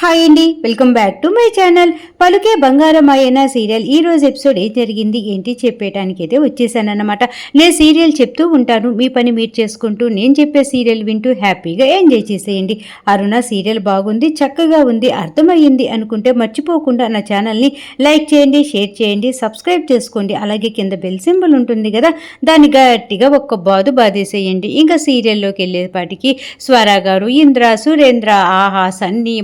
Hi అండి welcome back to my channel. పలుకే బంగారం అయిన సీరియల్ ఈ రోజు ఎపిసోడ్ ఏం జరిగింది ఏంటి చెప్పేయడానికి అయితే వచ్చేసానన్నమాట. నేను సీరియల్ చెప్తూ ఉంటాను మీ పని మీరు చేసుకుంటూ నేను చెప్పే సీరియల్ వింటూ హ్యాపీగా ఎంజాయ్ చేసేయండి. అరుణ సీరియల్ బాగుంది చక్కగా ఉంది అర్థమయ్యింది అనుకుంటే మర్చిపోకుండా నా ఛానల్ని లైక్ చేయండి షేర్ చేయండి సబ్స్క్రైబ్ చేసుకోండి. అలాగే కింద బెల్ సింబల్ ఉంటుంది కదా దాన్ని గట్టిగా ఒక్క బాదు బాధేసేయండి ఇంకా సీరియల్లోకి వెళ్ళేపాటికి స్వరా గారు ఇంద్ర సురేంద్ర ఆహా సన్నీ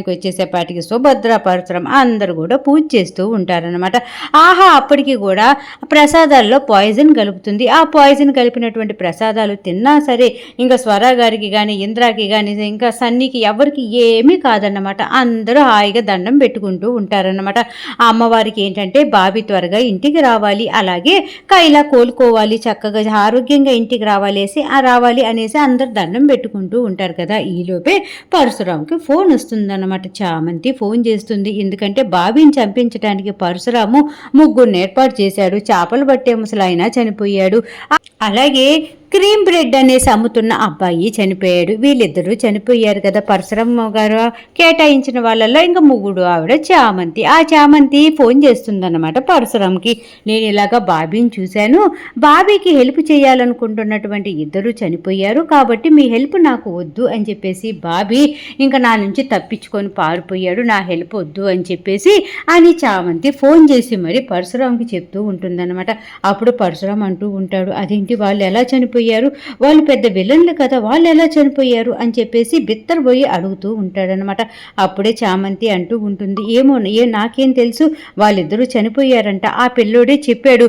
మొత్తానికి వచ్చేసేపాటికి సుభద్ర పరశురం అందరూ కూడా పూజ చేస్తూ ఉంటారనమాట ఆహా అప్పటికి కూడా ప్రసాదాల్లో పాయిజన్ కలుపుతుంది. ఆ పాయిజన్ కలిపినటువంటి ప్రసాదాలు తిన్నా సరే ఇంకా స్వర గారికి కానీ ఇంద్రాకి కానీ ఇంకా సన్నీకి ఎవరికి ఏమీ కాదన్నమాట. అందరూ హాయిగా దండం పెట్టుకుంటూ ఉంటారన్నమాట. ఆ అమ్మవారికి ఏంటంటే బావి త్వరగా ఇంటికి రావాలి. అలాగే కైలా కోలుకోవాలి చక్కగా ఆరోగ్యంగా ఇంటికి రావాలేసి ఆ రావాలి అనేసి అందరు దండం పెట్టుకుంటూ ఉంటారు కదా. ఈలోపే పరశురాంకి ఫోన్ వస్తుందన్నమాట. చామంతి ఫోన్ చేస్తుంది. ఎందుకంటే బాబీని చంపించడానికి పరశురాము ముగ్గురు ఏర్పాటు చేశాడు. చేపలు పట్టే ముసలాయన చనిపోయాడు. అలాగే క్రీమ్ బ్రెడ్ అనేసి అమ్ముతున్న అబ్బాయి చనిపోయాడు. వీళ్ళిద్దరూ చనిపోయారు కదా. పరశురమ్మ గారు కేటాయించిన వాళ్ళల్లో ఇంకా ముగ్గుడు ఆవిడ చామంతి. ఆ చామంతి ఫోన్ చేస్తుందన్నమాట పరశురామ్కి. నేను ఇలాగా బాబీని చూశాను. బాబీకి హెల్ప్ చేయాలనుకుంటున్నటువంటి ఇద్దరు చనిపోయారు. కాబట్టి మీ హెల్ప్ నాకు వద్దు అని చెప్పేసి బాబీ ఇంకా నా నుంచి తప్పించుకొని పారిపోయాడు. నా హెల్ప్ వద్దు అని చెప్పేసి అని చామంతి ఫోన్ చేసి మరి పరశురామ్కి చెప్తూ ఉంటుందన్నమాట. అప్పుడు పరశురామ్ అంటూ ఉంటాడు అదేంటి? వాళ్ళు ఎలా చనిపోయారు? వాళ్ళు పెద్ద విలన్లు కదా వాళ్ళు ఎలా చనిపోయారు అని చెప్పేసి బిత్తరబోయి అడుగుతూ ఉంటాడనమాట అప్పుడే చామంతి అంటూ ఉంటుంది ఏమో ఏ నాకేం తెలుసు వాళ్ళిద్దరూ చనిపోయారంట ఆ పిల్లోడే చెప్పాడు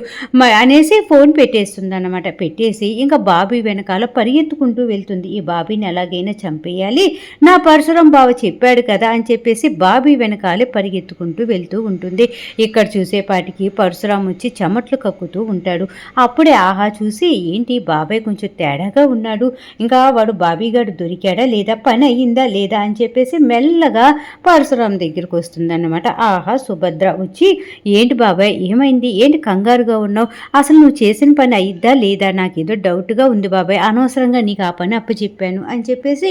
అనేసి ఫోన్ పెట్టేస్తుంది అనమాట పెట్టేసి ఇంకా బాబీ వెనకాల పరిగెత్తుకుంటూ వెళ్తుంది. ఈ బాబీని ఎలాగైనా చంపేయాలి నా పరశురం బావ చెప్పాడు కదా అని చెప్పేసి బాబీ వెనకాలే పరిగెత్తుకుంటూ వెళ్తూ ఉంటుంది. ఇక్కడ చూసేపాటికి పరశురాం వచ్చి చెమట్లు కక్కుతూ ఉంటాడు. అప్పుడే ఆహా చూసి ఏంటి బాబాయ్ కొంచెం తేడాగా ఉన్నాడు. ఇంకా వాడు బాబీగాడు దొరికాడా లేదా పని అయ్యిందా లేదా అని చెప్పేసి మెల్లగా పరశురాం దగ్గరికి వస్తుందన్నమాట. ఆహా సుభద్ర వచ్చి ఏంటి బాబాయ్ ఏమైంది? ఏంటి కంగారుగా ఉన్నావు? అసలు నువ్వు చేసిన పని అయ్యిద్దా లేదా? నాకు ఏదో డౌట్గా ఉంది బాబాయ్ అనవసరంగా నీకు ఆ పని అప్పచెప్పాను అని చెప్పేసి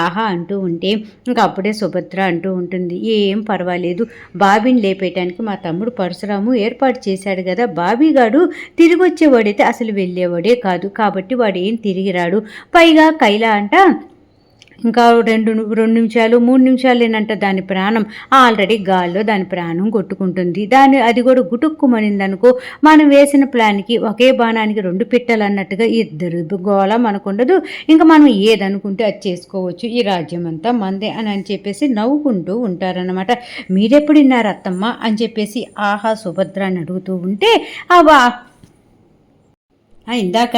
ఆహా అంటూ ఉంటే ఇంకా అప్పుడే సుభద్ర అంటూ ఉంటుంది ఏం పర్వాలేదు. బాబీని లేపేయటానికి మా తమ్ముడు పరశురాము ఏర్పాటు చేశాడు కదా. బాబీగాడు తిరిగి వచ్చేవాడైతే అసలు వెళ్ళేవాడే కాదు. కాబట్టి వాడు ఏం తిరిగి రాడు పైగా కైలా అంట ఇంకా రెండు రెండు నిమిషాలు మూడు నిమిషాలేనంట దాని ప్రాణం ఆల్రెడీ గాల్లో దాని ప్రాణం కొట్టుకుంటుంది. దాని అది కూడా గుటుక్కుమనింది అనుకో మనం వేసిన ప్లాన్కి ఒకే బాణానికి రెండు పిట్టలు అన్నట్టుగా ఇద్దరు గోళ మనకుండదు. ఇంకా మనం ఏదనుకుంటే అది చేసుకోవచ్చు. ఈ రాజ్యం అంతా మందే అని అని చెప్పేసి నవ్వుకుంటూ ఉంటారనమాట మీరెప్పుడు అత్తమ్మ అని చెప్పేసి ఆహా సుభద్ర అని అడుగుతూ ఉంటే ఆ వా- ఆ ఇందాక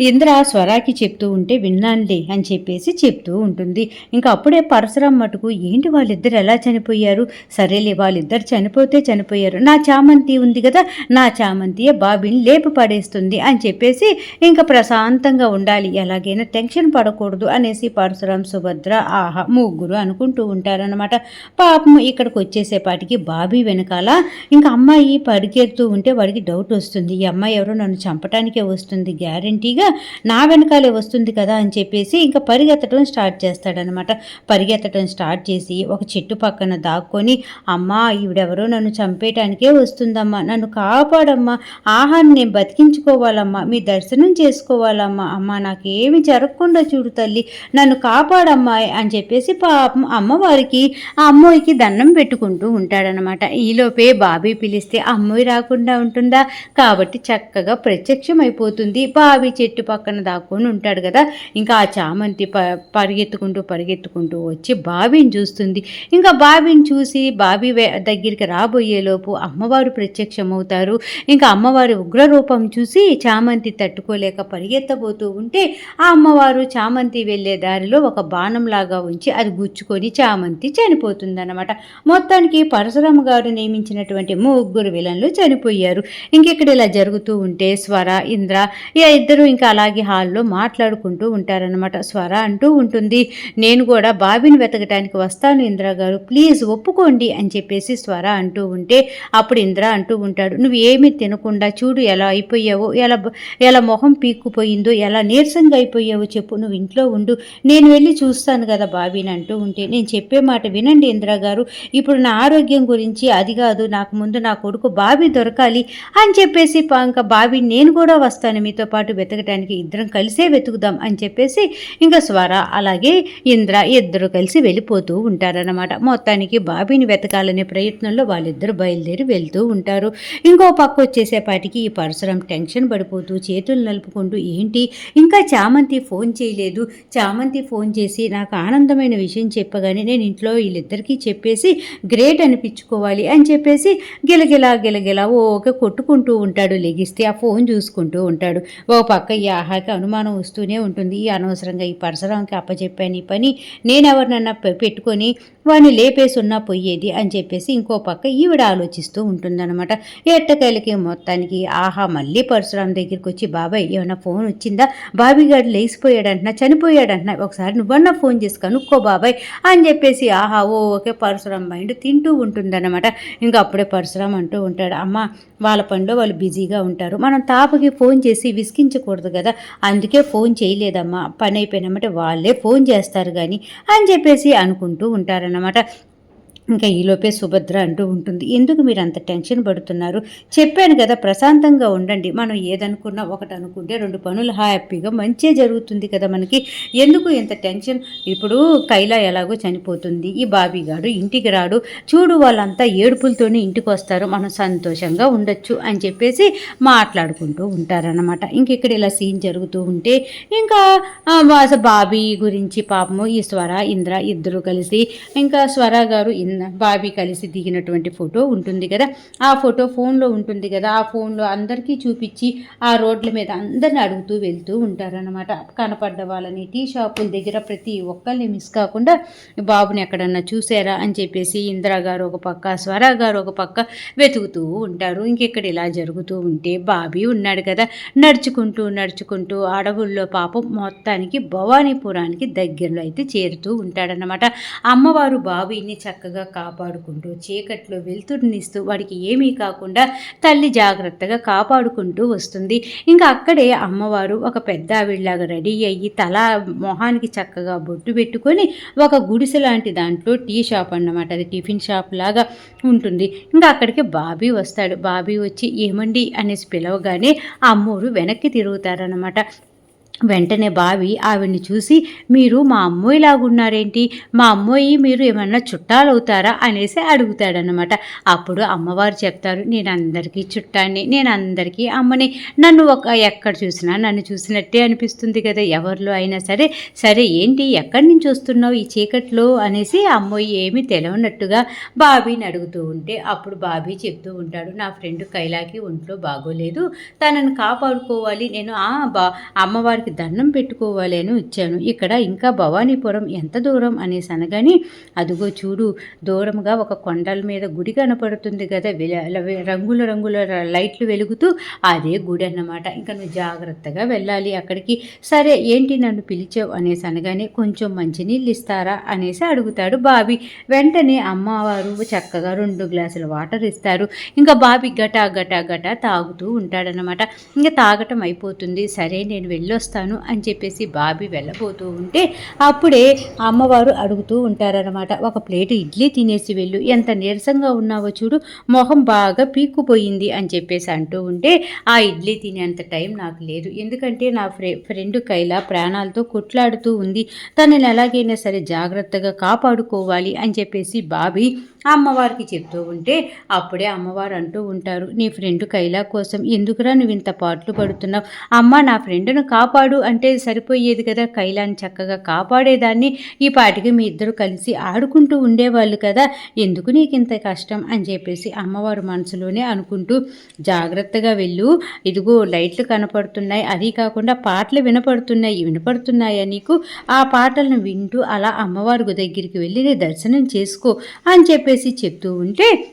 ఇంద్ర స్వరాకి చెప్తూ ఉంటే విన్నానులే అని చెప్పేసి చెప్తూ ఉంటుంది. ఇంకా అప్పుడే పరశురాం మటుకు ఏంటి వాళ్ళిద్దరు ఎలా చనిపోయారు? సరేలే వాళ్ళిద్దరు చనిపోతే చనిపోయారు. నా చామంతి ఉంది కదా నా చామంతియే బాబీని లేపు పడేస్తుంది అని చెప్పేసి ఇంకా ప్రశాంతంగా ఉండాలి. ఎలాగైనా టెన్షన్ పడకూడదు అనేసి పరశురాం సుభద్ర ఆహా ముగ్గురు అనుకుంటూ ఉంటారనమాట పాపం ఇక్కడికి వచ్చేసేపాటికి బాబీ వెనకాల ఇంకా అమ్మాయి పరిగెడుతూ ఉంటే వాడికి డౌట్ వస్తుంది. ఈ అమ్మాయి ఎవరో నన్ను చంపటానికే వస్తుంది గ్యారంటీగా నా వెనకాలే వస్తుంది కదా అని చెప్పేసి ఇంకా పరిగెత్తడం స్టార్ట్ చేస్తాడనమాట. పరిగెత్తడం స్టార్ట్ చేసి ఒక చెట్టు పక్కన దాక్కొని అమ్మా ఈవిడెవరో నన్ను చంపేయటానికే వస్తుందమ్మా. నన్ను కాపాడమ్మా. ఆహారం నేను బతికించుకోవాలమ్మా. మీ దర్శనం చేసుకోవాలమ్మా. అమ్మా నాకేమి జరగకుండా చూడు తల్లి. నన్ను కాపాడమ్మా అని చెప్పేసి పాపం అమ్మవారికి ఆ అమ్మోయికి దండం పెట్టుకుంటూ ఉంటాడనమాట. ఈలోపే బాబీ పిలిస్తే అమ్మోయి రాకుండా ఉంటుందా? కాబట్టి చక్కగా ప్రత్యక్షం పోతుంది. బావి చెట్టు పక్కన దాక్కొని ఉంటాడు కదా. ఇంకా ఆ చామంతి ప పరిగెత్తుకుంటూ పరిగెత్తుకుంటూ వచ్చి బావిని చూస్తుంది. ఇంకా బావిని చూసి బావి దగ్గరికి రాబోయేలోపు అమ్మవారు ప్రత్యక్షమవుతారు. ఇంకా అమ్మవారి ఉగ్రరూపం చూసి చామంతి తట్టుకోలేక పరిగెత్తబోతూ ఉంటే ఆ అమ్మవారు చామంతి వెళ్ళే దారిలో ఒక బాణంలాగా ఉంచి అది గుచ్చుకొని చామంతి చనిపోతుందన్నమాట. మొత్తానికి పరశురామ గారు నియమించినటువంటి ముగ్గురు విలన్లు చనిపోయారు. ఇంకెక్కడ ఇలా జరుగుతూ ఉంటే స్వర ఇంద్ర ఇక ఇద్దరు ఇంకా అలాగే హాల్లో మాట్లాడుకుంటూ ఉంటారనమాట స్వర అంటూ ఉంటుంది. నేను కూడా బాబీని వెతకడానికి వస్తాను ఇందిరా గారు. ప్లీజ్ ఒప్పుకోండి అని చెప్పేసి స్వర అంటూ ఉంటే అప్పుడు ఇంద్ర అంటూ ఉంటాడు. నువ్వు ఏమీ తినకుండా చూడు ఎలా అయిపోయావో ఎలా ఎలా మొహం పీక్కుపోయిందో ఎలా నీరసంగా అయిపోయావో చెప్పు. నువ్వు ఇంట్లో ఉండు. నేను వెళ్ళి చూస్తాను కదా బాబీని అంటూ ఉంటే. నేను చెప్పే మాట వినండి ఇందిరా గారు. ఇప్పుడు నా ఆరోగ్యం గురించి అది కాదు. నాకు ముందు నా కొడుకు బాబీ దొరకాలి అని చెప్పేసి ఇంకా బాబీ నేను కూడా వస్తాను. మీతో పాటు వెతకటానికి ఇద్దరం కలిసే వెతుకుదాం అని చెప్పేసి ఇంకా స్వర అలాగే ఇంద్ర ఇద్దరు కలిసి వెళ్ళిపోతూ ఉంటారన్నమాట. మొత్తానికి బాబీని వెతకాలనే ప్రయత్నంలో వాళ్ళిద్దరు బయలుదేరి వెళ్తూ ఉంటారు. ఇంకో పక్క వచ్చేసేపాటికి ఈ పరశురం టెన్షన్ పడిపోతూ చేతులు నలుపుకుంటూ ఏంటి? ఇంకా చామంతి ఫోన్ చేయలేదు. చామంతి ఫోన్ చేసి నాకు ఆనందమైన విషయం చెప్పగానే నేను ఇంట్లో వీళ్ళిద్దరికీ చెప్పేసి గ్రేట్ అనిపించుకోవాలి అని చెప్పేసి గిలగిలా గిలగిలా ఓకే కొట్టుకుంటూ ఉంటాడు లెగిస్తే ఆ ఫోన్ చూసుకుంటూ ఉంటాడు. ఉంటాడు. ఓ పక్క ఈ ఆహాకి అనుమానం వస్తూనే ఉంటుంది. ఈ అనవసరంగా ఈ పరశురాంకి అప్పచెప్పాను ఈ పని నేనెవరినన్నా పెట్టుకొని వాడిని లేపేసున్నా పోయేది అని చెప్పేసి ఇంకో పక్క ఈవిడ ఆలోచిస్తూ ఉంటుందన్నమాట. ఎట్టకాయలకి మొత్తానికి ఆహా మళ్ళీ పరశురాం దగ్గరికి వచ్చి బాబాయ్ ఏమైనా ఫోన్ వచ్చిందా? బాబీగాడు లేచిపోయాడంటున్నా చనిపోయాడంటున్నా ఒకసారి నువ్వన్నా ఫోన్ చేసి కనుక్కో బాబాయ్ అని చెప్పేసి ఆహా ఓ ఓకే పరశురాం మైండ్ తింటూ ఉంటుందన్నమాట. ఇంకా అప్పుడే పరశురాం అంటూ ఉంటాడు అమ్మ వాళ్ళ పనిలో వాళ్ళు బిజీగా ఉంటారు. మనం తాపకి ఫోన్ చేసి విసిగించకూడదు కదా. అందుకే ఫోన్ చేయలేదమ్మా. పని అయిపోయినమాట వాళ్ళే ఫోన్ చేస్తారు కానీ అని చెప్పేసి అనుకుంటూ ఉంటారన్నమాట. ఇంకా ఈలోపే సుభద్ర అంటూ ఉంటుంది. ఎందుకు మీరు అంత టెన్షన్ పడుతున్నారు? చెప్పాను కదా ప్రశాంతంగా ఉండండి. మనం ఏదనుకున్నా ఒకటి అనుకుంటే రెండు పనులు హ్యాపీగా మంచిగా జరుగుతుంది కదా మనకి. ఎందుకు ఇంత టెన్షన్? ఇప్పుడు కైలా ఎలాగో చనిపోతుంది. ఈ బాబీగాడు ఇంటికి రాడు. చూడు వాళ్ళంతా ఏడుపులతోనే ఇంటికి వస్తారు. మనం సంతోషంగా ఉండొచ్చు అని చెప్పేసి మాట్లాడుకుంటూ ఉంటారన్నమాట. ఇంక ఇక్కడ ఇలా సీన్ జరుగుతూ ఉంటే ఇంకా బాబీ గురించి పాపము ఈ స్వర ఇంద్ర ఇద్దరు కలిసి ఇంకా స్వర గారు ఇంద్ర బాబీ కలిసి దిగినటువంటి ఫోటో ఉంటుంది కదా. ఆ ఫోటో ఫోన్లో ఉంటుంది కదా. ఆ ఫోన్లో అందరికీ చూపించి ఆ రోడ్ల మీద అందరిని అడుగుతూ వెళ్తూ ఉంటారనమాట కనపడ్డ వాళ్ళని టీ షాపుల దగ్గర ప్రతి ఒక్కరిని మిస్ కాకుండా బాబుని ఎక్కడన్నా చూసారా అని చెప్పేసి ఇందిరా గారు ఒక పక్క స్వర గారు ఒక పక్క వెతుకుతూ ఉంటారు. ఇంకెక్కడ ఇలా జరుగుతూ ఉంటే బాబీ ఉన్నాడు కదా. నడుచుకుంటూ నడుచుకుంటూ అడవుల్లో పాపం మొత్తానికి భవానీపురానికి దగ్గరలో అయితే చేరుతూ ఉంటాడనమాట అమ్మవారు బాబీని చక్కగా కాపాడుకుంటూ చీకట్లో వెలుతురునిస్తూ వాడికి ఏమీ కాకుండా తల్లి జాగ్రత్తగా కాపాడుకుంటూ వస్తుంది. ఇంకా అక్కడే అమ్మవారు ఒక పెద్ద ఆవిడలాగా రెడీ అయ్యి తల మొహానికి చక్కగా బొట్టు పెట్టుకొని ఒక గుడిసె లాంటి దాంట్లో టీ షాప్ అన్నమాట. అది టిఫిన్ షాప్ లాగా ఉంటుంది. ఇంకా అక్కడికి బాబీ వస్తాడు. బాబీ వచ్చి ఏమండి? అనేసి పిలవగానే అమ్మోరు వెనక్కి తిరుగుతారనమాట వెంటనే బావి ఆవిడ్ని చూసి మీరు మా అమ్మోయిలాగున్నారేంటి మా అమ్మోయి మీరు ఏమన్నా చుట్టాలవుతారా? అనేసి అడుగుతాడనమాట అప్పుడు అమ్మవారు చెప్తారు నేను అందరికీ చుట్టాన్ని నేను అందరికీ అమ్మని. నన్ను ఒక ఎక్కడ చూసినా నన్ను చూసినట్టే అనిపిస్తుంది కదా ఎవరిలో అయినా సరే. సరే ఏంటి? ఎక్కడి నుంచి వస్తున్నావు ఈ చీకట్లో? అనేసి అమ్మోయి ఏమీ తెలవనట్టుగా బాబీని అడుగుతూ ఉంటే అప్పుడు బాబీ చెప్తూ ఉంటాడు నా ఫ్రెండ్ కైలాకి ఒంట్లో బాగోలేదు. తనని కాపాడుకోవాలి. నేను బా అమ్మవారికి దండం పెట్టుకోవాలి అని వచ్చాను ఇక్కడ ఇంకా భవానీపురం ఎంత దూరం అనేసి అనగానే అదిగో చూడు దూరంగా ఒక కొండల మీద గుడి కనపడుతుంది కదా రంగుల రంగుల లైట్లు వెలుగుతూ అదే గుడి అన్నమాట. ఇంకా నువ్వు జాగ్రత్తగా వెళ్ళాలి అక్కడికి. సరే ఏంటి నన్ను పిలిచావు అనేసి అనగానే కొంచెం మంచినీళ్ళు ఇస్తారా అనేసి అడుగుతాడు బాబి. వెంటనే అమ్మవారు చక్కగా రెండు గ్లాసుల వాటర్ ఇస్తారు. ఇంకా బాబి గటా గటా గటా తాగుతూ ఉంటాడనమాట ఇంకా తాగటం అయిపోతుంది. సరే నేను వెళ్ళొస్తాను అని చెప్పేసి బాబీ వెళ్ళబోతూ ఉంటే అప్పుడే అమ్మవారు అడుగుతూ ఉంటారనమాట ఒక ప్లేట్ ఇడ్లీ తినేసి వెళ్ళు ఎంత నీరసంగా ఉన్నావో చూడు మొహం బాగా పీక్కుపోయింది అని చెప్పేసి అంటూ ఉంటే ఆ ఇడ్లీ తినేంత టైం నాకు లేదు. ఎందుకంటే నా ఫ్రె ఫ్రెండ్ కైలా ప్రాణాలతో కొట్లాడుతూ ఉంది. తనని ఎలాగైనా సరే జాగ్రత్తగా కాపాడుకోవాలి అని చెప్పేసి బాబీ అమ్మవారికి చెప్తూ ఉంటే అప్పుడే అమ్మవారు అంటూ ఉంటారు నీ ఫ్రెండ్ కైలా కోసం ఎందుకురా నువ్వు ఇంత పాటలు పడుతున్నావు అమ్మ నా ఫ్రెండ్ను కాపాడు అంటే సరిపోయేది కదా. కైలాన్ని చక్కగా కాపాడేదాన్ని. ఈ పాటికి మీ ఇద్దరు కలిసి ఆడుకుంటూ ఉండేవాళ్ళు కదా. ఎందుకు నీకు ఇంత కష్టం? అని చెప్పేసి అమ్మవారు మనసులోనే అనుకుంటూ జాగ్రత్తగా వెళ్ళు. ఇదిగో లైట్లు కనపడుతున్నాయి. అది కాకుండా పాటలు వినపడుతున్నాయి. వినపడుతున్నాయా నీకు? ఆ పాటలను వింటూ అలా అమ్మవారి దగ్గరికి వెళ్ళి దర్శనం చేసుకో అని చెప్పేసి చెప్తూ ఉంటే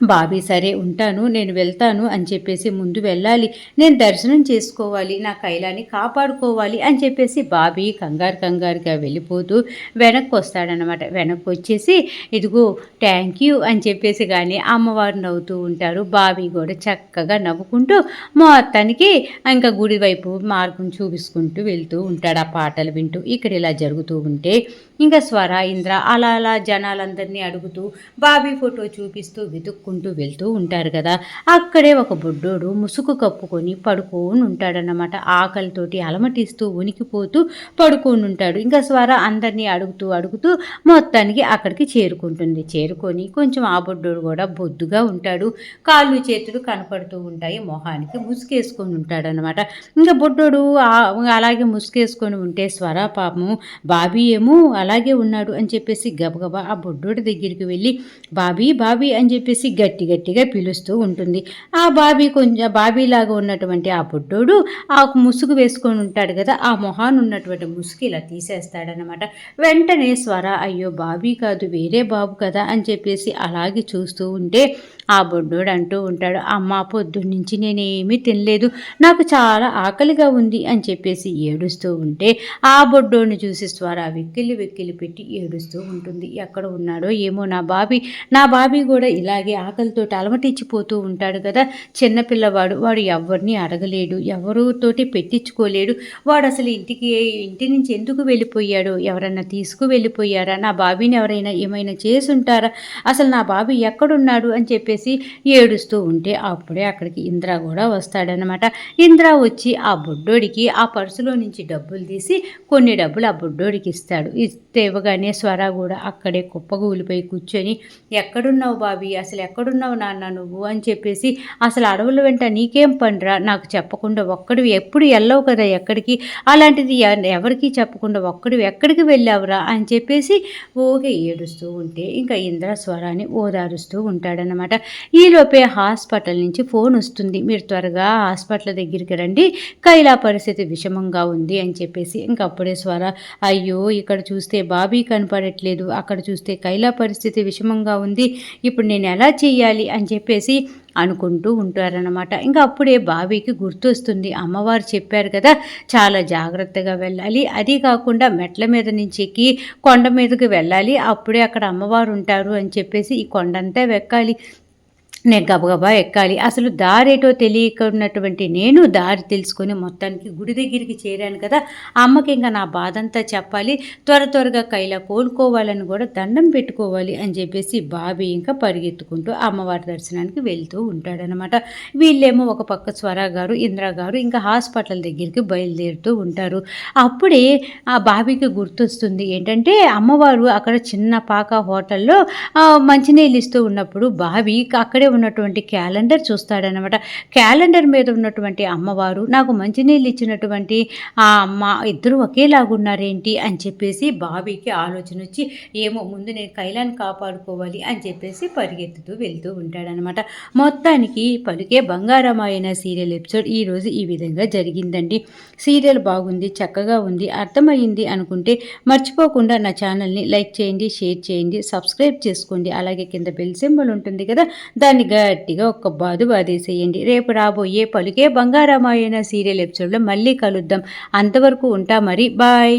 బాబీ సరే ఉంటాను నేను వెళ్తాను అని చెప్పేసి ముందు వెళ్ళాలి. నేను దర్శనం చేసుకోవాలి నా కైలాన్ని కాపాడుకోవాలి అని చెప్పేసి బాబీ కంగారు కంగారుగా వెళ్ళిపోతూ వెనక్కి వస్తాడనమాట వెనక్కి వచ్చేసి ఇదిగో థ్యాంక్ యూ అని చెప్పేసి కానీ అమ్మవారు నవ్వుతూ ఉంటారు. బాబీ కూడా చక్కగా నవ్వుకుంటూ మొత్తానికి ఇంకా గుడి వైపు మార్గం చూపిసుకుంటూ వెళ్తూ ఉంటాడు. ఆ పాటలు వింటూ ఇక్కడ ఇలా జరుగుతూ ఉంటే ఇంకా స్వర ఇంద్ర అలా అలా జనాలందరినీ అడుగుతూ బాబీ ఫోటో చూపిస్తూ వెతుక్కుంటూ వెళ్తూ ఉంటారు కదా. అక్కడే ఒక బుడ్డోడు ముసుగు కప్పుకొని పడుకోని ఉంటాడన్నమాట ఆకలితోటి అలమటిస్తూ ఉనికిపోతూ పడుకొని ఉంటాడు ఇంకా స్వర అందరినీ అడుగుతూ అడుగుతూ మొత్తానికి అక్కడికి చేరుకుంటుంది. చేరుకొని కొంచెం ఆ బుడ్డోడు కూడా బొద్దుగా ఉంటాడు. కాళ్ళు చేతులు కనపడుతూ ఉంటాయి. మొహానికి ముసుగేసుకొని ఉంటాడనమాట ఇంకా బుడ్డోడు అలాగే ముసుగేసుకొని ఉంటే స్వర పాపము బాబీ ఏమో అలాగే ఉన్నాడు అని చెప్పేసి గబగబా ఆ బొడ్డోడి దగ్గరికి వెళ్ళి బాబీ బాబీ అని చెప్పేసి గట్టి గట్టిగా పిలుస్తూ ఉంటుంది. ఆ బాబీ కొంచెం బాబీలాగా ఉన్నటువంటి ఆ బొడ్డోడు ఆ ముసుగు వేసుకొని ఉంటాడు కదా ఆ మొహాన్ ఉన్నటువంటి ముసుగు ఇలా తీసేస్తాడనమాట వెంటనే స్వర అయ్యో బాబీ కాదు వేరే బాబు కదా అని చెప్పేసి అలాగే చూస్తూ ఉంటే ఆ బొడ్డోడు అంటూ ఉంటాడు అమ్మ పొద్దున్నుంచి నేనేమీ తినలేదు నాకు చాలా ఆకలిగా ఉంది అని చెప్పేసి ఏడుస్తూ ఉంటే ఆ బొడ్డోడిని చూసి స్వర వెక్కిలి వెక్కిలి పెట్టి ఏడుస్తూ ఉంటుంది. ఎక్కడ ఉన్నాడో ఏమో నా బాబీ. నా బాబీ కూడా ఇలాగే ఆకలితో అలమటిచ్చిపోతూ ఉంటాడు కదా. చిన్నపిల్లవాడు వాడు ఎవరిని అడగలేడు ఎవరితోటి పెట్టించుకోలేడు. వాడు అసలు ఇంటికి ఇంటి నుంచి ఎందుకు వెళ్ళిపోయాడు ఎవరన్నా తీసుకు వెళ్ళిపోయారా నా బాబీని ఎవరైనా ఏమైనా చేసి ఉంటారా అసలు నా బాబీ ఎక్కడున్నాడు? అని చెప్పేసి ఏడుస్తూ ఉంటే అప్పుడే అక్కడికి ఇంద్ర కూడా వస్తాడనమాట ఇంద్ర వచ్చి ఆ బుడ్డోడికి ఆ పర్సులో నుంచి డబ్బులు తీసి కొన్ని డబ్బులు ఆ బుడ్డోడికి ఇస్తాడు. ఇస్తే ఇవ్వగానే స్వర కూడా అక్కడే కుప్పగూలిపోయి కూర్చొని ఎక్కడున్నావు బాబీ? అసలు ఎక్కడున్నావు నాన్న నువ్వు? అని చెప్పేసి అసలు అడవుల వెంట నీకేం పనిరా? నాకు చెప్పకుండా ఒక్కడివి ఎప్పుడు వెళ్ళవు కదా ఎక్కడికి? అలాంటిది ఎవరికి చెప్పకుండా ఒక్కడివి ఎక్కడికి వెళ్ళావురా? అని చెప్పేసి ఓగే ఏడుస్తూ ఉంటే ఇంకా ఇంద్ర స్వరాన్ని ఓదారుస్తూ ఉంటాడనమాట ఈలోపే హాస్పిటల్ నుంచి ఫోన్ వస్తుంది. మీరు త్వరగా హాస్పిటల్ దగ్గరికి రండి. కైలా పరిస్థితి విషమంగా ఉంది అని చెప్పేసి ఇంకప్పుడే స్వర అయ్యో ఇక్కడ చూస్తే బాబీ కనపడట్లేదు. అక్కడ చూస్తే కైలా పరిస్థితి విషమంగా ఉంది. ఇప్పుడు నేను ఎలా చేయాలి అని చెప్పేసి అనుకుంటూ ఉంటారనమాట ఇంకా అప్పుడే బాబీకి గుర్తొస్తుంది. అమ్మవారు చెప్పారు కదా చాలా జాగ్రత్తగా వెళ్ళాలి. అది కాకుండా మెట్ల మీద నుంచి ఎక్కి కొండ మీదకి వెళ్ళాలి. అప్పుడే అక్కడ అమ్మవారు ఉంటారు అని చెప్పేసి ఈ కొండంతా వెక్కాలి. నేను గబగబా ఎక్కాలి. అసలు దారేటో తెలియకున్నటువంటి నేను దారి తెలుసుకొని మొత్తానికి గుడి దగ్గరికి చేరాను కదా అమ్మకి ఇంకా నా బాధ అంతా చెప్పాలి. త్వర త్వరగా కైలా కోలుకోవాలని కూడా దండం పెట్టుకోవాలి అని చెప్పేసి బాబీ ఇంకా పరిగెత్తుకుంటూ అమ్మవారి దర్శనానికి వెళ్తూ ఉంటాడనమాట వీళ్ళేమో ఒక పక్క స్వర గారు ఇందిరా గారు ఇంకా హాస్పిటల్ దగ్గరికి బయలుదేరుతూ ఉంటారు. అప్పుడే ఆ బాబీకి గుర్తొస్తుంది ఏంటంటే అమ్మవారు అక్కడ చిన్న పాక హోటల్లో మంచినీళ్ళు ఇస్తూ ఉన్నప్పుడు బాబీ అక్కడే ఉన్నటువంటి క్యాలెండర్ చూస్తాడనమాట క్యాలెండర్ మీద ఉన్నటువంటి అమ్మవారు నాకు మంచినీళ్ళు ఇచ్చినటువంటి ఆ అమ్మ ఇద్దరు ఒకేలాగున్నారేంటి అని చెప్పేసి బాబీకి ఆలోచన వచ్చి ఏమో ముందు నేను కైలాన్ని కాపాడుకోవాలి అని చెప్పేసి పరిగెత్తుతూ వెళ్తూ ఉంటాడనమాట మొత్తానికి పలుకే బంగారమాయన సీరియల్ ఎపిసోడ్ ఈరోజు ఈ విధంగా జరిగిందండి. సీరియల్ బాగుంది చక్కగా ఉంది అర్థమైంది అనుకుంటే మర్చిపోకుండా నా ఛానల్ని లైక్ చేయండి షేర్ చేయండి సబ్స్క్రైబ్ చేసుకోండి. అలాగే కింద బెల్ సింబల్ ఉంటుంది కదా దాన్ని దాన్ని గట్టిగా ఒక్క బాదు బాధేసేయండి. రేపు రాబోయే పలుకే బంగారామాయణ సీరియల్ ఎపిసోడ్లో మళ్ళీ కలుద్దాం. అంతవరకు ఉంటా మరి. బాయ్.